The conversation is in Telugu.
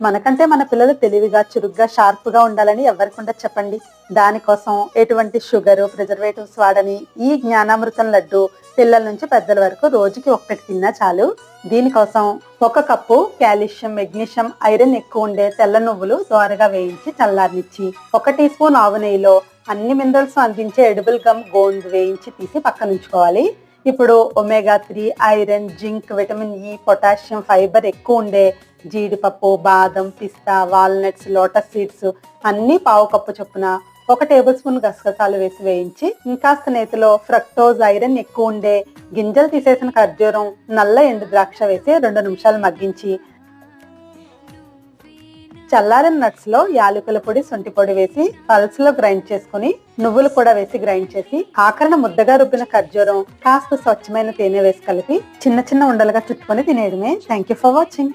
మనకంటే మన పిల్లలు తెలివిగా చురుగ్గా షార్ప్గా ఉండాలని ఎవరికుండా చెప్పండి. దానికోసం ఎటువంటి షుగర్ ప్రిజర్వేటివ్స్ వాడని ఈ జ్ఞానామృతం లడ్డు పిల్లల నుంచి పెద్దల వరకు రోజుకి ఒక్కటి తిన్నా చాలు. దీనికోసం ఒక కప్పు కాల్షియం మెగ్నీషియం ఐరన్ ఎక్కువ ఉండే తెల్ల నువ్వులు దోరగా వేయించి చల్లారనిచ్చి ఒక టీ స్పూన్ ఆవు నెయ్యిలో అన్ని మినరల్స్ అందించే ఎడిబుల్ గమ్ గోండ్ వేయించి తీసి పక్కనుంచుకోవాలి. ఇప్పుడు omega three iron zinc vitamin E potassium fibre ఎక్కువ ఉండే జీడిపప్పు బాదం పిస్తా వాల్నట్స్ లోటస్ సీడ్స్ అన్ని పావు కప్పు చొప్పున ఒక టేబుల్ స్పూన్ గసగసాలు వేసి వేయించి ఇంకాస్త నేతిలో ఫ్రక్టోజ్ ఐరన్ ఎక్కువ ఉండే గింజలు తీసేసిన ఖర్జూరం నల్ల ఎండు ద్రాక్ష వేసి రెండు నిమిషాలు మగ్గించి చల్లారిన నట్స్లో యాలకుల పొడి సొంటి పొడి వేసి పల్స్లో గ్రైండ్ చేసుకుని నువ్వులు కూడా వేసి గ్రైండ్ చేసి ఆఖరణ ముద్దగా రుబ్బిన ఖర్జూరం కాస్త స్వచ్ఛమైన తేనె వేసి కలిపి చిన్న చిన్న ఉండలుగా చుట్టుకొని తినేయడమే. Thank you for watching